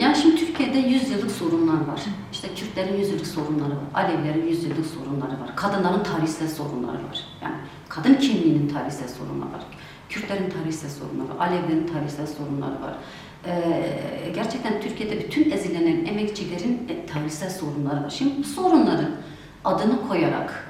yani şimdi Türkiye'de 100 yıllık sorunlar var. İşte Kürtlerin 100 yıllık sorunları var. Alevlerin 100 yıllık sorunları var. Kadınların tarihsel sorunları var. Yani kadın kimliğinin tarihsel sorunları var. Kürtlerin tarihsel sorunları var. Alevlerin tarihsel sorunları var. Ee, gerçekten Türkiye'de bütün ezilen emekçilerin e, tarihsel sorunları var. Şimdi bu sorunların adını koyarak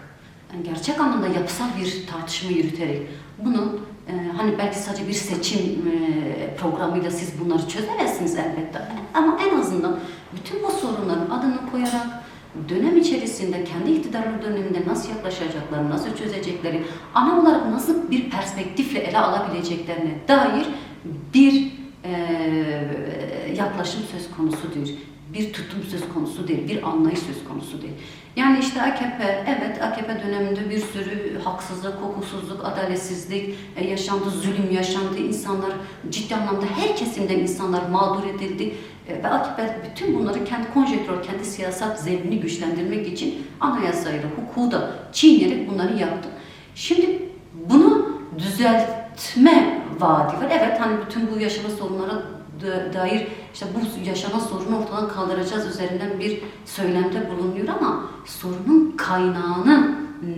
yani gerçek anlamda yapısal bir tartışma yürüterek bunu e, hani belki sadece bir seçim e, programıyla siz bunları çözemezsiniz elbette ama en azından bütün bu sorunların adını koyarak dönem içerisinde kendi iktidarları döneminde nasıl yaklaşacakları, nasıl çözecekleri, ana olarak nasıl bir perspektifle ele alabileceklerine dair bir e, yaklaşım söz konusu değil. Bir tutum söz konusu değil, bir anlayış söz konusu değil. Yani işte AKP, evet AKP döneminde bir sürü haksızlık, hukuksuzluk, adaletsizlik e, yaşandı, zulüm yaşandı, insanlar ciddi anlamda her kesimden insanlar mağdur edildi. E, Ve AKP bütün bunları kendi konjektör, kendi siyasal zemini güçlendirmek için anayasayla, hukuku da çiğneyerek bunları yaptı. Şimdi bunu düzeltme vaadi var. Evet hani bütün bu yaşanan sorunlara da- dair işte bu yaşanan sorunu ortadan kaldıracağız üzerinden bir söylemde bulunuyor ama sorunun kaynağının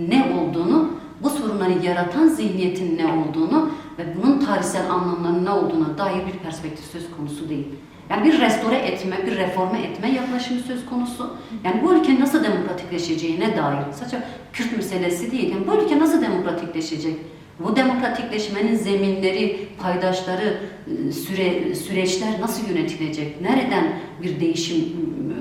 ne olduğunu, bu sorunları yaratan zihniyetin ne olduğunu ve bunun tarihsel anlamlarının ne olduğuna dair bir perspektif söz konusu değil. Yani bir restore etme, bir reforme etme yaklaşımı söz konusu. Yani bu ülke nasıl demokratikleşeceğine dair, sadece Kürt meselesi değil, yani bu ülke nasıl demokratikleşecek? Bu demokratikleşmenin zeminleri, paydaşları, e, süre, süreçler nasıl yönetilecek? Nereden bir değişim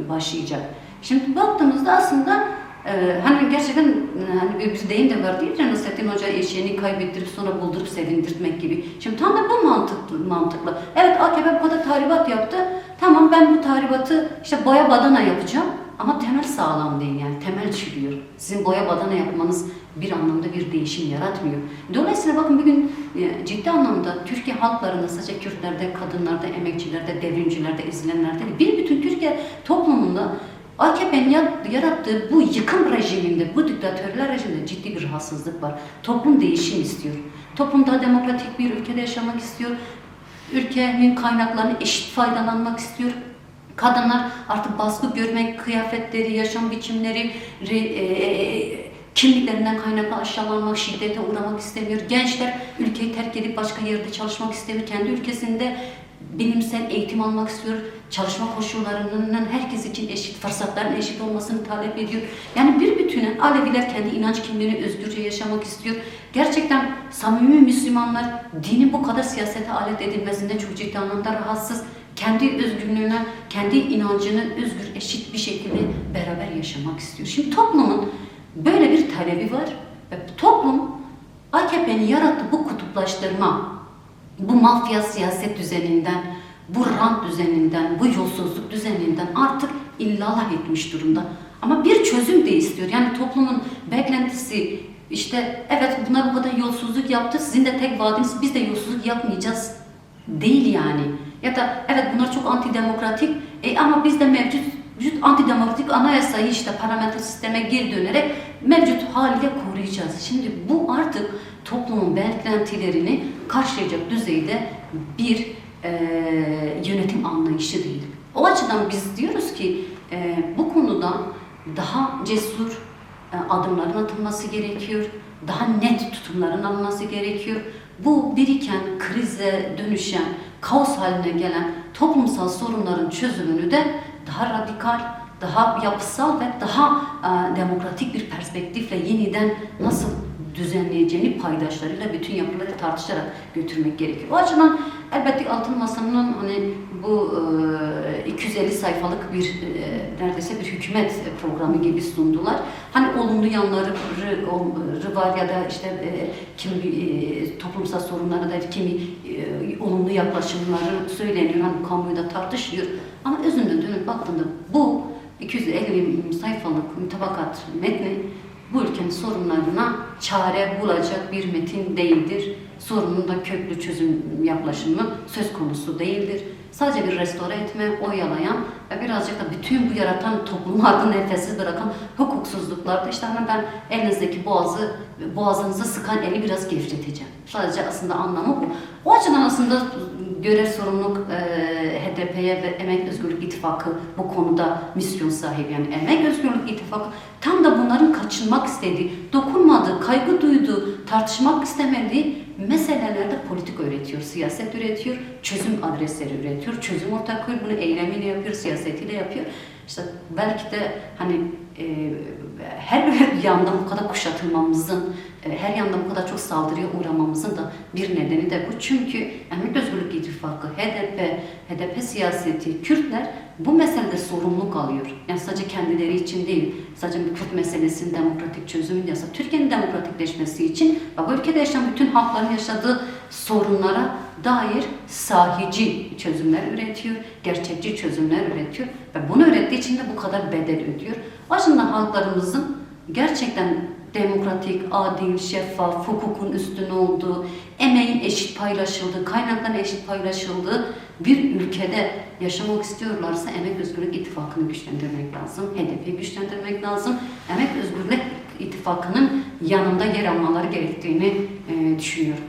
e, başlayacak? Şimdi baktığımızda aslında e, hani gerçekten e, hani bir, bir deyim de var değil mi? Nasrettin Hoca eşeğini kaybettirip sonra buldurup sevindirtmek gibi. Şimdi tam da bu mantıklı, mantıklı. Evet AKP bu kadar tahribat yaptı. Tamam ben bu tahribatı işte boya badana yapacağım. Ama temel sağlam değil yani temel çürüyor. Sizin boya badana yapmanız bir anlamda bir değişim yaratmıyor. Dolayısıyla bakın bugün e, ciddi anlamda Türkiye halklarında sadece Kürtlerde, kadınlarda, emekçilerde, devrimcilerde, ezilenlerde bir bütün Türkiye toplumunda AKP'nin ya- yarattığı bu yıkım rejiminde, bu diktatörler rejiminde ciddi bir rahatsızlık var. Toplum değişim istiyor. Toplum daha demokratik bir ülkede yaşamak istiyor. Ülkenin kaynaklarını eşit faydalanmak istiyor. Kadınlar artık baskı görmek, kıyafetleri, yaşam biçimleri, re- e, kimliklerinden kaynaklı aşağılanmak, şiddete uğramak istemiyor. Gençler ülkeyi terk edip başka yerde çalışmak istemiyor. Kendi ülkesinde bilimsel eğitim almak istiyor. Çalışma koşullarının herkes için eşit, fırsatların eşit olmasını talep ediyor. Yani bir bütüne Aleviler kendi inanç kimliğini özgürce yaşamak istiyor. Gerçekten samimi Müslümanlar dinin bu kadar siyasete alet edilmesinden çok ciddi anlamda rahatsız. Kendi özgürlüğüne, kendi inancını özgür, eşit bir şekilde beraber yaşamak istiyor. Şimdi toplumun böyle bir talebi var ve toplum AKP'nin yarattığı bu kutuplaştırma, bu mafya siyaset düzeninden, bu rant düzeninden, bu yolsuzluk düzeninden artık illallah etmiş durumda. Ama bir çözüm de istiyor. Yani toplumun beklentisi işte evet bunlar bu kadar yolsuzluk yaptı. Sizin de tek vaadiniz biz de yolsuzluk yapmayacağız değil yani. Ya da çok antidemokratik e, ama biz de mevcut mevcut antidemokratik anayasayı işte parlamenter sisteme geri dönerek mevcut haliyle koruyacağız. Şimdi bu artık toplumun beklentilerini karşılayacak düzeyde bir e, yönetim anlayışı değil. O açıdan biz diyoruz ki e, bu konuda daha cesur e, adımların atılması gerekiyor. Daha net tutumların alınması gerekiyor. Bu biriken, krize dönüşen, kaos haline gelen toplumsal sorunların çözümünü de daha radikal, daha yapısal ve daha e, demokratik bir perspektifle yeniden nasıl düzenleyeceğini paydaşlarıyla bütün yapıları tartışarak götürmek gerekiyor. O açıdan elbette Altın Masa'nın hani bu e, 250 sayfalık bir e, neredeyse bir hükümet programı gibi sundular. Hani olumlu yanları var ya da işte e, kimi e, toplumsal sorunlara da kimi e, olumlu yaklaşımları söyleniyor. Hani kamuoyunda tartışılıyor. Ama özünde dönüp baktığında bu 250 sayfalık mütabakat metni bu ülkenin sorunlarına çare bulacak bir metin değildir. Sorunun da köklü çözüm yaklaşımı söz konusu değildir. Sadece bir restore etme, oyalayan ve birazcık da bütün bu yaratan toplumu adını nefessiz bırakan hukuksuzluklarda işte hani ben elinizdeki boğazı, boğazınızı sıkan eli biraz gevşeteceğim. Sadece aslında anlamı bu. O açıdan aslında görev sorumluluk e, HDP'ye ve Emek Özgürlük İttifakı bu konuda misyon sahibi. Yani Emek Özgürlük İttifakı da bunların kaçınmak istediği, dokunmadığı, kaygı duyduğu, tartışmak istemediği meselelerde politik üretiyor, siyaset üretiyor, çözüm adresleri üretiyor, çözüm ortak koyuyor, bunu eylemiyle yapıyor, siyasetiyle yapıyor. İşte belki de hani e, her yandan bu kadar kuşatılmamızın, e, her yandan bu kadar çok saldırıya uğramamızın da bir nedeni de bu. Çünkü Emek Özgürlük İttifakı, HDP, HDP siyaseti, Kürtler bu meselede sorumluluk alıyor. Yani sadece kendileri için değil, sadece Kürt meselesinin demokratik çözümünü yasa, Türkiye'nin demokratikleşmesi için ve bu ülkede yaşayan bütün halkların yaşadığı sorunlara dair sahici çözümler üretiyor, gerçekçi çözümler üretiyor ve bunu ürettiği için de bu kadar bedel ödüyor. O halklarımızın gerçekten demokratik, adil, şeffaf, hukukun üstün olduğu, emeğin eşit paylaşıldığı, kaynakların eşit paylaşıldığı bir ülkede yaşamak istiyorlarsa Emek Özgürlük İttifakı'nı güçlendirmek lazım, HDP'yi güçlendirmek lazım. Emek Özgürlük İttifakı'nın yanında yer almaları gerektiğini e, düşünüyorum.